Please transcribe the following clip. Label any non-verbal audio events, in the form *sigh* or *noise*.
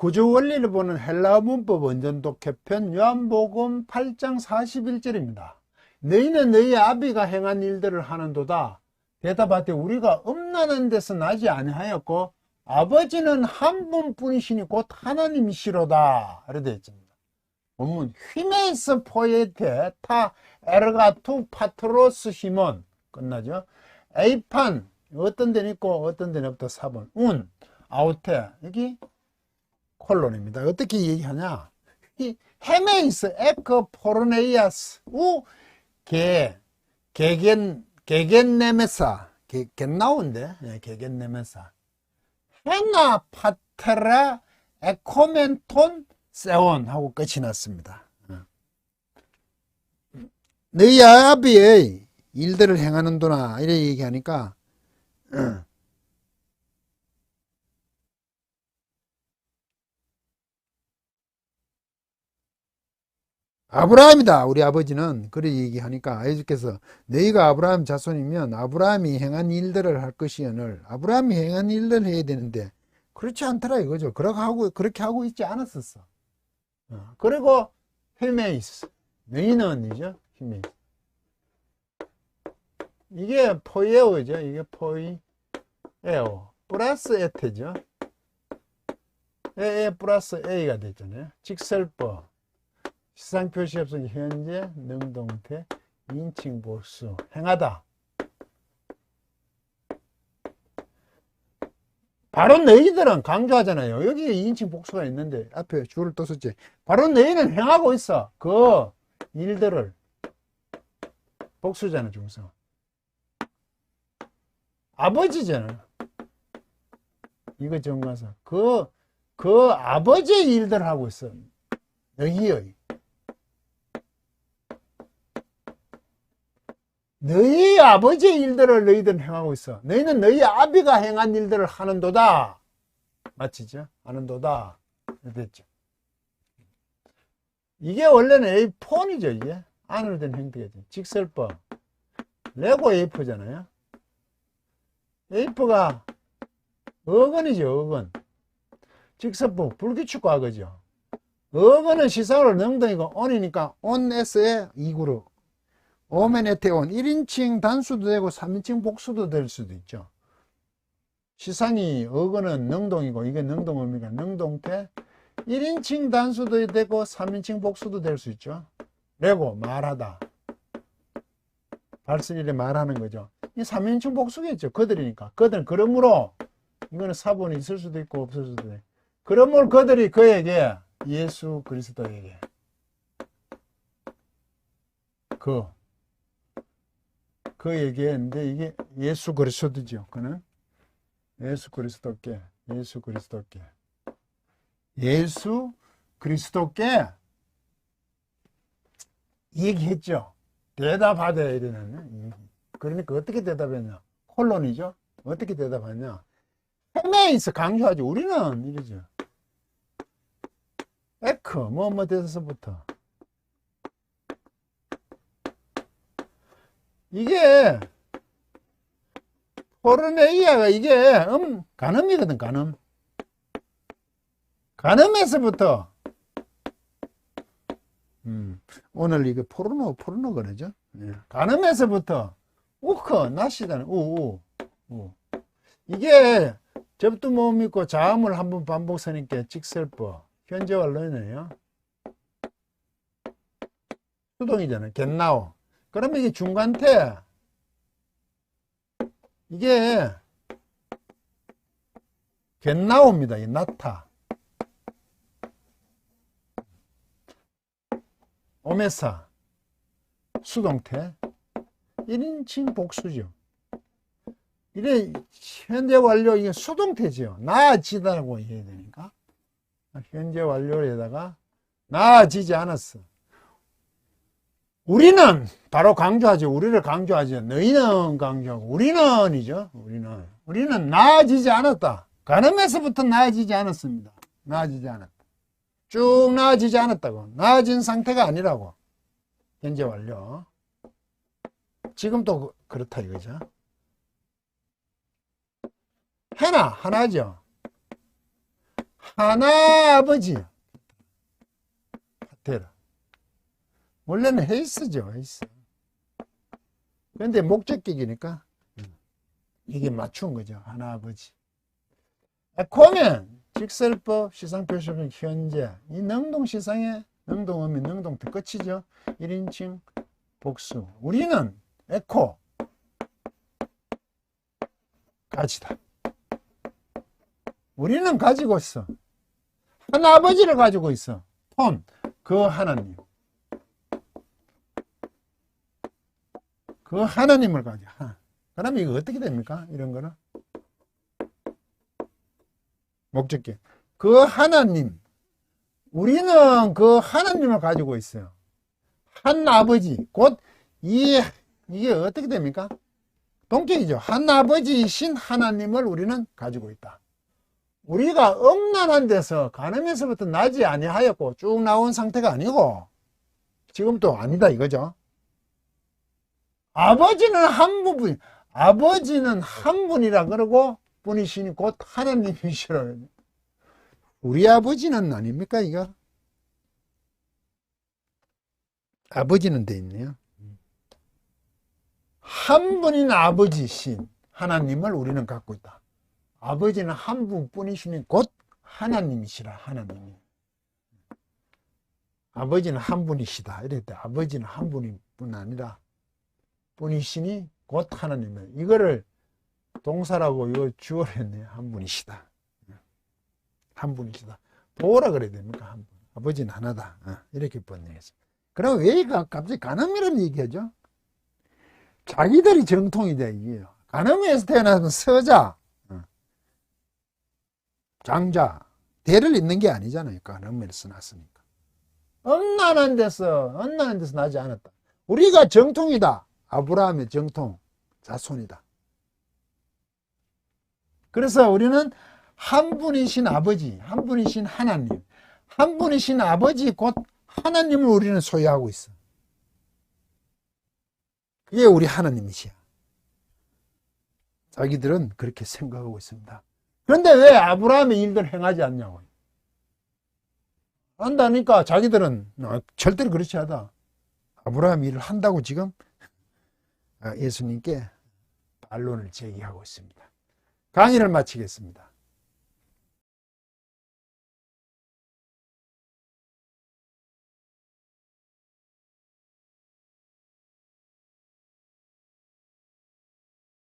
구조 원리를 보는 헬라어 문법 원전독 개편 요한복음 8장 41절입니다. 너희는 너희 아비가 행한 일들을 하는도다. 대답하되 우리가 음란한 데서 나지 아니하였고 아버지는 한 분뿐이시니 곧 하나님이시로다. 이렇게 있습니다. 본문 휘메이스 포에테 타 에르가투 파트로스 히몬 끝나죠. 에이판 어떤 데는 있고 어떤 데는 없다 4번 운 아우테 여기 콜론입니다. 어떻게 얘기하냐? 이 헤메이스 에크 포르네이아스 우 게, 게겐, 게겐네메사, 게, 겐나운데, 예, 게겐네메사. 헤나 파테라 에코멘톤 세온 하고 끝이 났습니다. 어. 너희 아비의 일들을 행하는도나, 이래 얘기하니까, *clears throat* 아브라함이다. 우리 아버지는 그래 얘기하니까 예수께서 너희가 아브라함 자손이면 아브라함이 행한 일들을 할 것이여늘 아브라함이 행한 일들을 해야 되는데 그렇지 않더라 이거죠. 그렇게 하고 그렇게 하고 있지 않았었어. 어. 그리고 히메이스 너희는 이죠. 히메이스 이게 포에오죠. 이게 포이에오 플러스 에테죠. 에에 플러스 A가 됐잖아요. 직설법 시상 표시 없은 현재 능동태 인칭 보수 행하다. 바로 너희들은 강조하잖아요. 여기 인칭 복수가 있는데 앞에 줄을 또 썼지. 바로 너희는 행하고 있어. 그 일들을 복수잖아 중성. 아버지잖아. 이거 정가서 그, 그 아버지의 일들을 하고 있어. 너희의. 너희 아버지의 일들을 너희들은 행하고 있어. 너희는 너희 아비가 행한 일들을 하는도다. 맞히죠? 하는도다. 됐죠? 이게 원래는 A4이죠, 이게. 안으로 된 행태겠죠. 직설법. 레고 A4잖아요. A4가 어근이죠, 어근. 직설법, 불규칙 과거죠. 어근은 시상으로 능동이고, on이니까 onS의 2그룹. 오멘에테온 1인칭 단수도 되고 3인칭 복수도 될 수도 있죠. 시상이 어거는 능동이고 이게 능동어입니까? 능동태 1인칭 단수도 되고 3인칭 복수도 될 수 있죠. 레고 말하다. 발설일에 말하는 거죠. 이 3인칭 복수겠죠. 그들이니까. 그들 그러므로 이거는 사본이 있을 수도 있고 없을 수도 있고. 그러므로 그들이 그에게 예수 그리스도에게 그 그 얘기했는데 이게 예수 그리스도죠. 그는 예수 그리스도께 예수 그리스도께 예수 그리스도께 얘기했죠. 대답하되 이러는 그러니까 어떻게 대답했냐? 콜론이죠. 어떻게 대답하냐? 헤메이스 강조하죠. 우리는 이러죠. 에크 뭐뭐 대서부터 이게 포르네이아가 이게 음 간음이거든 간음. 간음에서부터 음, 오늘 이게 포르노 포르노 그러죠? 예. 간음에서부터 우크 나시다는 우우 우. 이게 접두 못 믿고 자음을 한번 반복하니까 직설법 현재 완료네요. 수동이잖아요. 겟나오 그러면 이게 중간태 이게 겟나옵니다. 이 나타 오메사 수동태 1인칭 복수죠. 이래 현재 완료 이게 수동태죠. 나아지다고 해야 되니까 현재 완료에다가 나아지지 않았어. 우리는 바로 강조하죠. 우리를 강조하죠. 너희는 강조하고 우리는이죠. 우리는 우리는 나아지지 않았다. 가늠에서부터 나아지지 않았습니다. 나아지지 않았다. 쭉 나아지지 않았다고. 나아진 상태가 아니라고. 현재 완료. 지금 또 그렇다 이거죠. 해나 하나죠. 하나 아버지 파테라 원래는 헤이스죠 헤이스 근데 목적격이니까 이게 맞춘 거죠 하나 아버지. 에코면 직설법 시상표시는 현재 이 능동시상에 능동하면 능동도 끝이죠. 1인칭 복수. 우리는 에코. 가지다. 우리는 가지고 있어. 한 아버지를 가지고 있어. 톤 그 하나님 그 하나님을 하. 그럼 이거 어떻게 됩니까? 이런 거는 목적격 그 하나님. 우리는 그 하나님을 가지고 있어요. 한 아버지. 곧 이 이게 어떻게 됩니까? 동격이죠. 한 아버지이신 하나님을 우리는 가지고 있다. 우리가 음란한 데서 가늠에서부터 나지 아니하였고 쭉 나온 상태가 아니고 지금 또 아니다 이거죠 아버지는 한 부분 아버지는 한 분이라 그러고 분이시니 곧 하나님이시라 우리 아버지는 아닙니까 이거? 아버지는 돼 있네요. 한 분인 아버지신 하나님을 우리는 갖고 있다. 아버지는 한 분뿐이시니 곧 하나님이시라 하나님이. 아버지는 한 분이시다. 이랬대. 아버지는 한 분뿐 아니라 분이시니 곧 하나님을 이거를 동사라고 이거 주어를 했네. 한 분이시다. 한 분이시다. 뭐라 그래야 됩니까? 한 분. 아버지는 하나다. 어, 이렇게 번역했어 그럼 왜 가- 갑자기 가늠이라는 얘기하죠? 자기들이 정통이 돼 이게요 가늠에서 태어나면 서자 어, 장자 대를 잇는 게 아니잖아요. 가늠에서 났으니까. 엄난한 데서 엄난한 데서 나지 않았다. 우리가 정통이다 아브라함의 정통 자손이다 그래서 우리는 한 분이신 아버지, 한 분이신 하나님, 한 분이신 아버지 곧 하나님을 우리는 소유하고 있어. 그게 우리 하나님이시야. 자기들은 그렇게 생각하고 있습니다. 그런데 왜 아브라함의 일들 행하지 않냐고. 한다니까 자기들은 어, 절대로 그렇지 않다. 아브라함 일을 한다고 지금 어, 예수님께 반론을 제기하고 있습니다. 강의를 마치겠습니다.